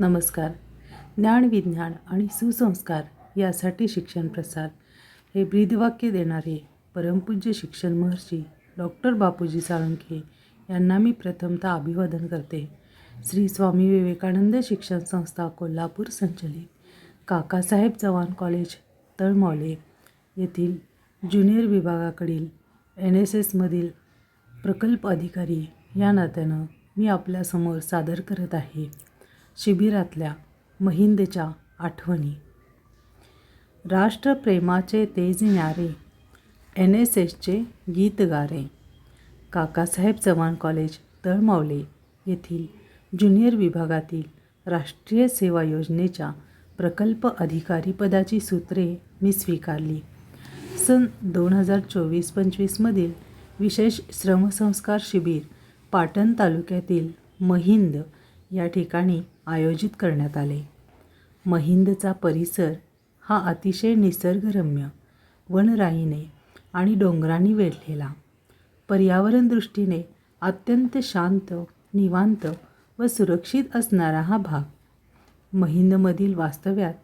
नमस्कार. ज्ञान विज्ञान आणि सुसंस्कार यासाठी शिक्षण प्रसार हे ब्रीदवाक्य देणारे परमपूज्य शिक्षण महर्षी डॉक्टर बापूजी साळुंखे यांना मी प्रथमतः अभिवादन करते. श्री स्वामी विवेकानंद शिक्षण संस्था कोल्हापूर संचलित काकासाहेब चव्हाण कॉलेज तळमावले येथील ज्युनियर विभागाकडील एन एस एसमधील प्रकल्प अधिकारी या नात्यानं मी आपल्यासमोर सादर करत आहे. शिबिरातल्या महिंदच्या आठवणी. राष्ट्रप्रेमाचे तेज न्यारे एन एस एसचे गीतगारे काकासाहेब चव्हाण कॉलेज तळमावले येथील ज्युनियर विभागातील राष्ट्रीय सेवा योजनेच्या प्रकल्प अधिकारी पदाची सूत्रे मी स्वीकारली. सन दोन हजार चोवीस पंचवीसमधील विशेष श्रमसंस्कार शिबिर पाटण तालुक्यातील महिंद या ठिकाणी आयोजित करण्यात आले. महिंदचा परिसर हा अतिशय निसर्गरम्य वनराईने आणि डोंगरांनी वेढलेला. पर्यावरण दृष्टीने अत्यंत शांत निवांत व सुरक्षित असणारा हा भाग. महिंदमधील वास्तव्यात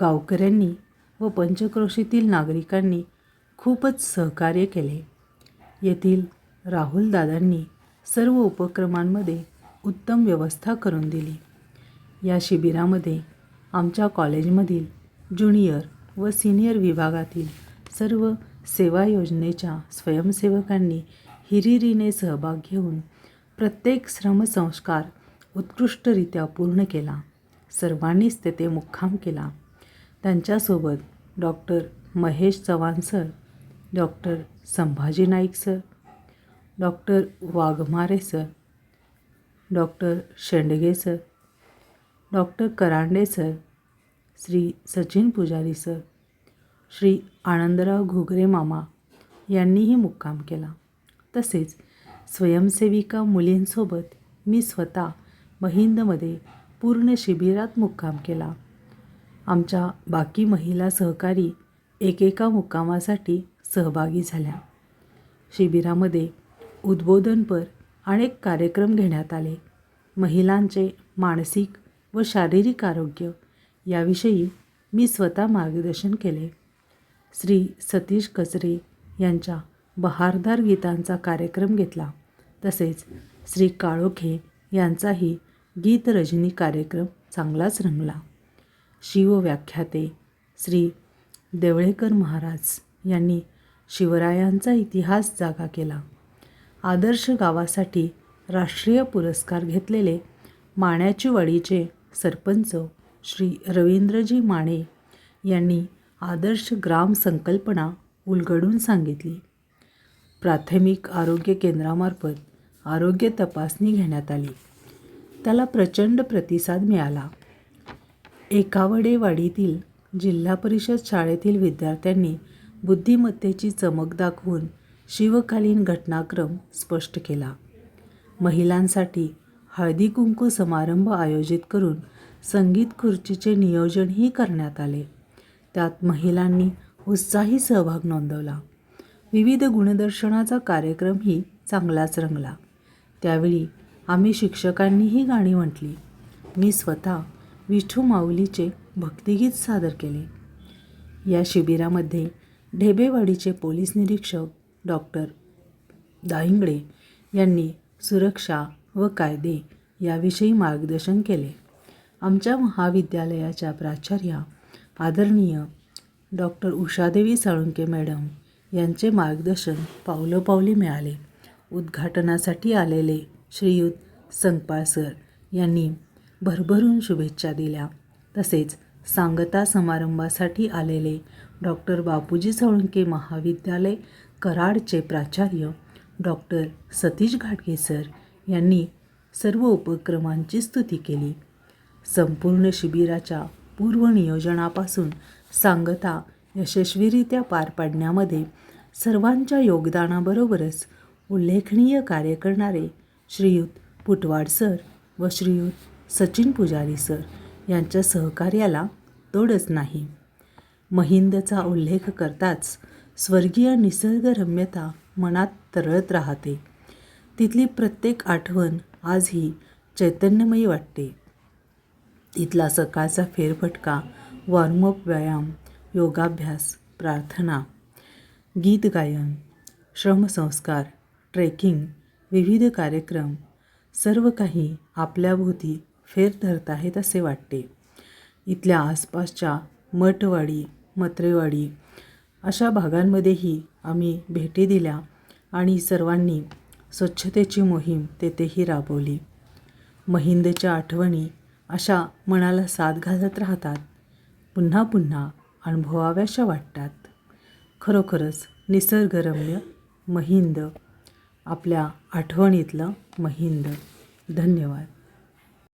गावकऱ्यांनी व पंचक्रोशीतील नागरिकांनी खूपच सहकार्य केले. येथील राहुल दादांनी सर्व उपक्रमांमध्ये उत्तम व्यवस्था करून दिली. या शिबिरामध्ये आमच्या कॉलेजमधील ज्युनियर व सिनियर विभागातील सर्व सेवा योजनेच्या स्वयंसेवकांनी हिरिरीने सहभाग घेऊन प्रत्येक श्रमसंस्कार उत्कृष्टरित्या पूर्ण केला. सर्वांनीच तेथे मुक्काम केला. त्यांच्यासोबत doctor Mahesh Chavan sir doctor Sambhaji Naik sir doctor Waghmare sir doctor Shendge sir doctor Karande sir Shri Sachin Pujari sir Shri Anandrao Ghugare मामा यांनीही मुक्काम केला. तसेच स्वयंसेविका मुलींसोबत मी स्वतः महिंदमध्ये पूर्ण शिबिरात मुक्काम केला. आमच्या बाकी महिला सहकारी एकेका मुक्कामासाठी सहभागी झाल्या. शिबिरामध्ये उद्बोधनपर अनेक कार्यक्रम घेण्यात आले. महिलांचे मानसिक व शारीरिक आरोग्य याविषयी मी स्वतः मार्गदर्शन केले. श्री सतीश कचरे यांच्या बहारदार गीतांचा कार्यक्रम घेतला. तसेच श्री काळोखे यांचाही गीतरजनी कार्यक्रम चांगलाच रंगला. शिवव्याख्याते श्री देवळेकर महाराज यांनी शिवरायांचा इतिहास जागा केला. आदर्श गावासाठी राष्ट्रीय पुरस्कार घेतलेले माण्याची वडीचे सरपंच श्री रवींद्रजी माने यांनी आदर्श ग्राम संकल्पना उलगडून सांगितली. प्राथमिक आरोग्य केंद्रामार्फत आरोग्य तपासणी घेण्यात आली. त्याला प्रचंड प्रतिसाद मिळाला. एकावडेवाडीतील जिल्हा परिषद शाळेतील विद्यार्थ्यांनी बुद्धिमत्तेची चमक दाखवून शिवकालीन घटनाक्रम स्पष्ट केला. महिलांसाठी हळदी कुंकू समारंभ आयोजित करून संगीत खुर्चीचे नियोजनही करण्यात आले. त्यात महिलांनी उत्साही सहभाग नोंदवला. विविध गुणदर्शनाचा कार्यक्रमही चांगलाच रंगला. त्यावेळी आम्ही शिक्षकांनीही गाणी म्हटली. मी स्वतः विठू माऊलीचे भक्तिगीत सादर केले. या शिबिरामध्ये ढेबेवाडीचे पोलीस निरीक्षक डॉक्टर दाहिंगडे यांनी सुरक्षा व कायदे याविषयी मार्गदर्शन केले. आमच्या महाविद्यालयाच्या प्राचार्या आदरणीय डॉक्टर उषादेवी साळुंके मॅडम यांचे मार्गदर्शन पावलोपावली मिळाले. उद्घाटनासाठी आलेले श्रीयुत संगपाळ सर यांनी भरभरून शुभेच्छा दिल्या. तसेच सांगता समारंभासाठी आलेले डॉक्टर बापूजी साळुंके महाविद्यालय कराडचे प्राचार्य डॉक्टर सतीश घाटगे सर यांनी सर्व उपक्रमांची स्तुती केली. संपूर्ण शिबिराच्या पूर्वनियोजनापासून सांगता यशस्वीरित्या पार पाडण्यामध्ये सर्वांच्या योगदानाबरोबरच उल्लेखनीय कार्य करणारे श्रीयुत पुटवाड सर व श्रीयुत सचिन पुजारी सर यांच्या सहकार्याला तोडच नाही. महिंदचा उल्लेख करताच स्वर्गीय निसर्गरम्यता मनात तरळत राहते. तिथली प्रत्येक आठवण आजही चैतन्यमयी वाटते. तिथला सकाळचा फेरफटका वॉर्मअप व्यायाम योगाभ्यास प्रार्थना गीत गायन श्रमसंस्कार ट्रेकिंग विविध कार्यक्रम सर्व काही आपल्याभोवती फेर धरत आहेत असे वाटते. इथल्या आसपासच्या मठवाडी मत्रेवाडी अशा भागांमध्येही आम्ही भेटी दिल्या आणि सर्वांनी स्वच्छतेची मोहीम तेथेही राबवली. महिंदच्या आठवणी अशा मनाला साथ घालत राहतात. पुन्हा पुन्हा अनुभवाव्याशा वाटतात. खरोखरच निसर्गरम्य महिंद. आपल्या आठवणीतलं महिंद. धन्यवाद.